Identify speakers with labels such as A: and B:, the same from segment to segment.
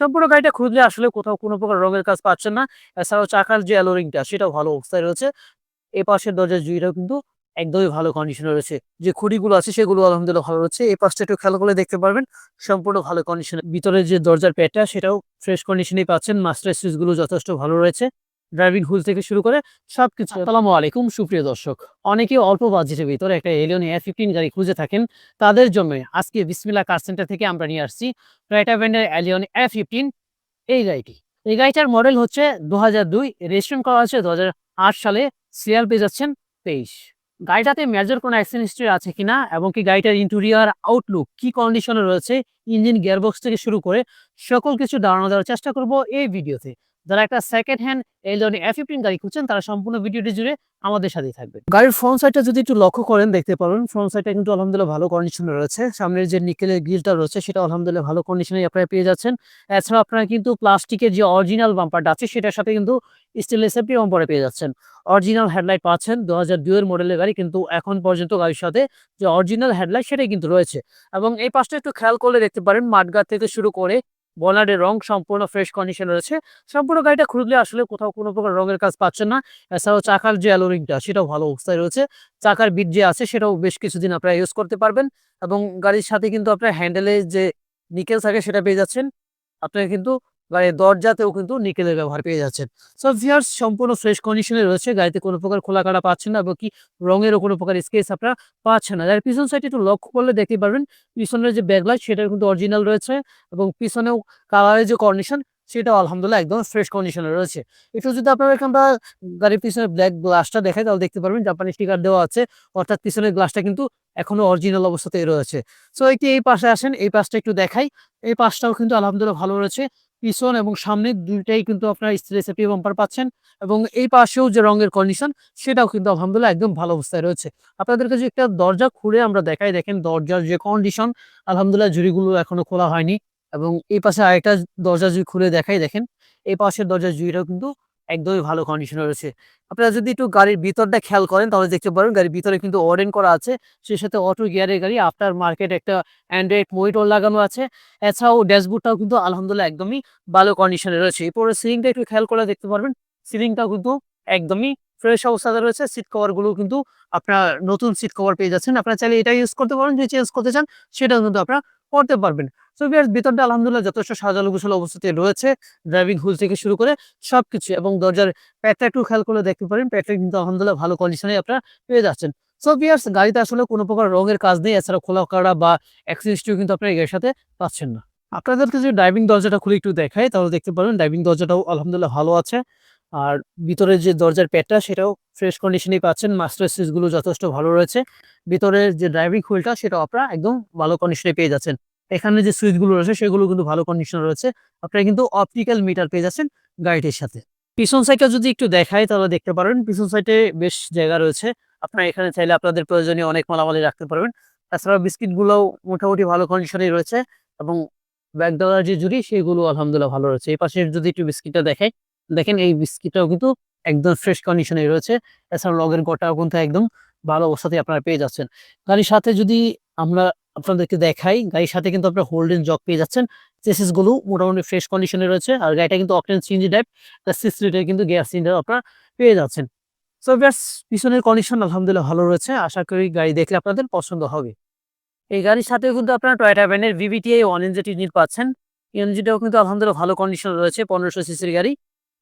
A: সম্পূর্ণ গাড়িটা খুঁজলে আসলে কোথাও কোনো প্রকার রঙের কাজ পাচ্ছেন না। এছাড়াও চাকার যে অ্যালোরিংটা সেটাও ভালো অবস্থায় রয়েছে। এ পাশের দরজার জুইটাও কিন্তু একদমই ভালো কন্ডিশনে রয়েছে। যে খুঁড়িগুলো আছে, সেগুলো আলহামদুলিল্লাহ ভালো রয়েছে। এই পাশটা একটু খেয়াল করে দেখতে পারবেন, সম্পূর্ণ ভালো কন্ডিশনে ভিতরে যে দরজার প্যাটটা সেটাও ফ্রেশ কন্ডিশনেই পাচ্ছেন। মাস্টার সুইচগুলো যথেষ্ট ভালো রয়েছে। ড্রাইভিং হুইল থেকে শুরু করে সবকিছু। আসসালামু আলাইকুম সুপ্রিয় দর্শক। অনেকে অল্প বাজেটের ভিতরে একটা এলিয়ন এয়ার ফিফটিন গাড়ি খুঁজে থাকেন। তাদের জন্য আজকে বিসমিল্লা কার সেন্টার থেকে আমরা নিয়ে আসছি টয়টা ব্র্যান্ডের এলিয়ন এয়ার ফিফটিন এই গাড়িটি। এই গাড়িটার মডেল হচ্ছে দু হাজার দুই রেজিস্ট্রেশন করা হচ্ছে দু হাজার আট সালে। সিরিয়াল পেয়ে যাচ্ছেন তেইশ। গাড়িটাতে মেজর কোনো অ্যাক্সিডেন্ট হিস্ট্রি আছে কিনা এবং কি গাড়িটার ইন্টেরিয়ার আউটলুক কি কন্ডিশনে রয়েছে ইঞ্জিন গিয়ারবক্স থেকে শুরু করে সকল কিছু ধারণা দেওয়ার চেষ্টা করব এই ভিডিওতে যারা একটা সেকেন্ড হ্যান্ড এই ধরনের এফ ফিফটিন গাড়ি খুঁজছেন, তারা সম্পূর্ণ ভিডিওটি জুড়ে আমাদের সাথেই থাকবে গাড়ির ফ্রন্ট সাইডটা যদি একটু লক্ষ্য করেন, দেখতে পারেন ফ্রন্ট সাইডটা কিন্তু আলহামদুলিল্লাহ ভালো কন্ডিশনে রয়েছে। সামনের যে নিকেলের গ্রিলটা রয়েছে, সেটা আলহামদুলিল্লাহ ভালো কন্ডিশনে আপনারা পেয়ে যাচ্ছেন। এছাড়াও আপনারা কিন্তু প্লাস্টিকের যে অরিজিনাল বাম্পারটা আছে, সেটার সাথে কিন্তু স্টেনলেস সেফটি বাম্পারে পেয়ে যাচ্ছেন। অরিজিনাল হেডলাইট পাচ্ছেন, দু হাজার দুইয়ের মডেলের গাড়ি, কিন্তু এখন পর্যন্ত গাড়ির সাথে যে অরিজিনাল হেডলাইট সেটাই কিন্তু রয়েছে। এবং এই পাশটা একটু খেয়াল করলে দেখতে পারেন মাঠগার থেকে শুরু করে বনারের রং সম্পূর্ণ ফ্রেশ কন্ডিশন রয়েছে। সম্পূর্ণ গাড়িটা খুঁজলে আসলে কোথাও কোনো প্রকার রঙের কাজ পাচ্ছেন না। এছাড়াও চাকার যে অ্যালোরিংটা সেটাও ভালো অবস্থায় রয়েছে। চাকার বিট যে আছে, সেটাও বেশ কিছুদিন আপনারা ইউজ করতে পারবেন এবং গাড়ির সাথে কিন্তু আপনার হ্যান্ডেলে যে নিকেল থাকে, সেটা পেয়ে যাচ্ছেন। আপনাকে কিন্তু গাড়ির দরজাতেও কিন্তু নিকেলের ব্যবহার পেয়ে যাচ্ছেন। সো ভিয়ার্স সম্পূর্ণ ফ্রেশ কন্ডিশনে রয়েছে। গাড়িতে কোনো প্রকার খোলা কাটা পাচ্ছেন না এবং কি রঙেরও কোনো প্রকার স্কেচ আপনারা পাচ্ছেন না। যার পিছন সাইডে একটু লক্ষ্য করলে দেখতে পারবেন, পিছনের যে ব্যাকলাইট সেটা কিন্তু অরিজিনাল রয়েছে এবং পিছনেও কালারের যে কন্ডিশন সেটাও আলহামদুলিল্লাহ একদম ফ্রেশ কন্ডিশনে রয়েছে। একটু যদি আপনারা এখানটা গাড়ির পিছনে ব্ল্যাক গ্লাসটা দেখায় তাহলে দেখতে পারবেন জাপানি স্টিকার দেওয়া আছে। অর্থাৎ পিছনের গ্লাসটা কিন্তু এখনও অরিজিনাল অবস্থাতেই রয়েছে। সো একটি এই পাশে আসেন, এই পাশটা একটু দেখাই। এই পাশটাও কিন্তু আলহামদুলিল্লাহ ভালো রয়েছে। পিছন এবং সামনে দুইটাই কিন্তু আপনার স্ত্রী সেফটি বাম্পার পাচ্ছেন এবং এই পাশেও যে রঙের কন্ডিশন সেটাও কিন্তু আলহামদুলিল্লাহ একদম ভালো অবস্থায় রয়েছে। আপনাদের কাছে একটা দরজা খুলে আমরা দেখাই, দেখেন দরজার যে কন্ডিশন আলহামদুলিল্লাহ জুড়িগুলো এখনও খোলা হয়নি এবং এই পাশে আরেকটা দরজা যদি খুলে দেখাই, দেখেন এই পাশের দরজার জুড়িটাও কিন্তু একদমই ভালো কন্ডিশনে রয়েছে। আপনারা যদি একটু গাড়ির ভিতরটা খেয়াল করেন, তাহলে দেখতে পারেন গাড়ির ভিতরে কিন্তু ওয়ারেন করা আছে, সেই সাথে অটো গিয়ারের গাড়ি আফটার মার্কেট একটা অ্যান্ড্রয়েড মনিটর লাগানো আছে। এছাড়াও ড্যাশবোর্ডটাও কিন্তু আলহামদুলিল্লাহ একদমই ভালো কন্ডিশনে রয়েছে। এরপরে সিলিংটা একটু খেয়াল করে দেখতে পারবেন সিলিংটাও কিন্তু একদমই ফ্রেশ অবস্থাতে রয়েছে। সিট কভারগুলো কিন্তু আপনার নতুন সিট কভার পেয়ে যাচ্ছেন। আপনারা চাইলে এটা ইউজ করতে পারেন, যে চেঞ্জ করতে চান, সেটাও কিন্তু আপনারা করতে পারবেন। সো বিয়ার ভিতরটা আলহামদুলিল্লাহ যথেষ্ট সাজালো গোছালো অবস্থাতে রয়েছে। ড্রাইভিং হুল থেকে শুরু করে সবকিছু এবং দরজার প্যাটটা একটু খেয়াল করে দেখতে পারেন। প্যাটটা কিন্তু আলহামদুলিল্লাহ ভালো কন্ডিশনে আপনারা পেয়ে যাচ্ছেন। সো বিয়ার্স গাড়িতে আসলে কোনো প্রকার রঙের কাজ নেই। এছাড়া খোলা কাটা বা অ্যাক্সিডেন্টও কিন্তু আপনার এর সাথে পাচ্ছেন না। আপনাদেরকে যদি ড্রাইভিং দরজাটা খুলে একটু দেখাই, তাহলে দেখতে পারেন ড্রাইভিং দরজাটাও আলহামদুলিল্লাহ ভালো আছে। আর ভিতরে যে দরজার প্যাডটা সেটাও ফ্রেশ কন্ডিশনেই পাচ্ছেন। মাস্টার সুইচগুলো যথেষ্ট ভালো রয়েছে। ভিতরের যে ড্রাইভিং হুইলটা সেটাও আপনারা একদম ভালো কন্ডিশনে পেয়ে যাচ্ছেন। এখানে যে সুইচগুলো রয়েছে, সেগুলো কিন্তু ভালো কন্ডিশনে রয়েছে। আপনারা কিন্তু অপটিক্যাল মিটার পেয়ে যাচ্ছেন গাড়িটির সাথে। পিছন সাইডটা যদি একটু দেখাই, তাহলে দেখতে পারেন, পিছন সাইডে বেশ জায়গা রয়েছে। আপনারা এখানে চাইলে আপনাদের প্রয়োজনীয় অনেক মালামালি রাখতে পারবেন। তাছাড়া বিস্কিটগুলোও মোটামুটি ভালো কন্ডিশনেই রয়েছে এবং ব্যাগ দেওয়ার যে জুড়ি সেগুলো আলহামদুলিল্লাহ ভালো রয়েছে। এই পাশে যদি একটু বিস্কিটটা দেখাই, দেখেন এই বিস্কিটটাও কিন্তু একদম ফ্রেশ কন্ডিশনে রয়েছে। এছাড়া লগের গোটাও কিন্তু একদম ভালো অবস্থাতে আপনারা পেয়ে যাচ্ছেন। গাড়ির সাথে যদি আমরা আপনাদেরকে দেখাই। গাড়ির সাথে কিন্তু আপনার হোল্ডেন জক পেয়ে যাচ্ছেন। চেসিসগুলো মোটামুটি ফ্রেশ কন্ডিশনে রয়েছে। আর গাড়িটা কিন্তু octane CNG type six litre কিন্তু গ্যাস সিলিন্ডার আপনারা পেয়ে যাচ্ছেন। সো ব্যাস, পিছনের কন্ডিশন আলহামদুলিল্লাহ ভালো রয়েছে। আশা করি গাড়ি দেখলে আপনাদের পছন্দ হবে। এই গাড়ির সাথে কিন্তু আপনারা টয়টা ব্যানের ভিভিটিআই ওয়ান এনজেট ইউনিট পাচ্ছেন। ইঞ্জিনটাও কিন্তু আলহামদুলিল্লাহ ভালো কন্ডিশন রয়েছে, পনেরোশো সিসির গাড়ি।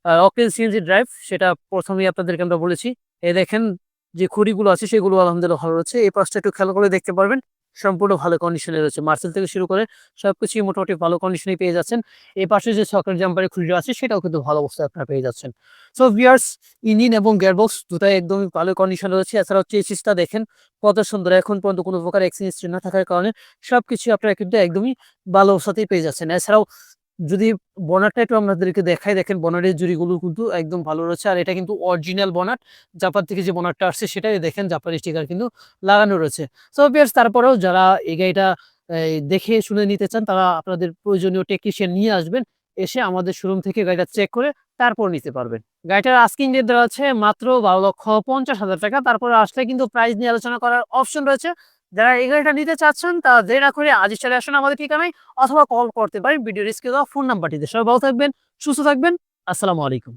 A: আর অকটেন সিএনজি ড্রাইভ সেটা প্রথমেই আপনাদেরকে আমরা বলেছি। এই দেখেন যে খুঁড়িগুলো আছে, সেগুলো আলহামদুলিল্লাহ ভালো রয়েছে। এই পাশটা একটু খেয়াল করে দেখতে পারবেন। সম্পূর্ণ ভালো কন্ডিশনে রয়েছে। মার্সেল থেকে শুরু করে সবকিছুই মোটামুটি ভালো কন্ডিশনে পেয়ে যাচ্ছেন। এই পাশে যে সকের জাম্পারের খুঁজে আছে, সেটাও কিন্তু ভালো অবস্থায় আপনারা পেয়ে যাচ্ছেন। সো ভিয়ার্স ইঞ্জিন এবং গিয়ারবক্স দুটাই একদমই ভালো কন্ডিশনে রয়েছে। এছাড়াও চেসিসটা দেখেন, কত সুন্দর। এখন পর্যন্ত কোনো প্রকার এক্সিডেন্ট না থাকার কারণে সবকিছু আপনারা কিন্তু একদমই ভালো অবস্থাতেই পেয়ে যাচ্ছেন। এছাড়াও যদি বনারটা একটু আপনাদেরকে দেখাই, দেখেন বনারের জুড়িগুলো কিন্তু একদম ভালো রয়েছে। আর এটা কিন্তু অরিজিনাল বনার, জাপান থেকে যে বনারটা আসছে সেটাই দেখেন জাপানি স্টিকার কিন্তু লাগানো রয়েছে। সো বিয়ার্স তারপরেও যারা এই গাড়িটা দেখে শুনে নিতে চান, তারা আপনাদের প্রয়োজনীয় টেকনিশিয়ান নিয়ে আসবেন, এসে আমাদের শোরুম থেকে গাড়িটা চেক করে তারপর নিতে পারবেন। গাড়িটার আস্কিং রেট দেওয়া আছে মাত্র বারো লক্ষ পঞ্চাশ হাজার টাকা। তারপরে আসলে কিন্তু প্রাইস নিয়ে আলোচনা করার অপশন রয়েছে। যারা এই গাড়িটা নিতে চাচ্ছেন, তারা দেরি না করে আজই চলে আসুন আমাদের ঠিকানায় অথবা কল করতে পারেন। ভিডিও রিস্কে দেওয়া ফোন নাম্বারটিতে সবাই ভালো থাকবেন, সুস্থ থাকবেন। আসসালামু আলাইকুম।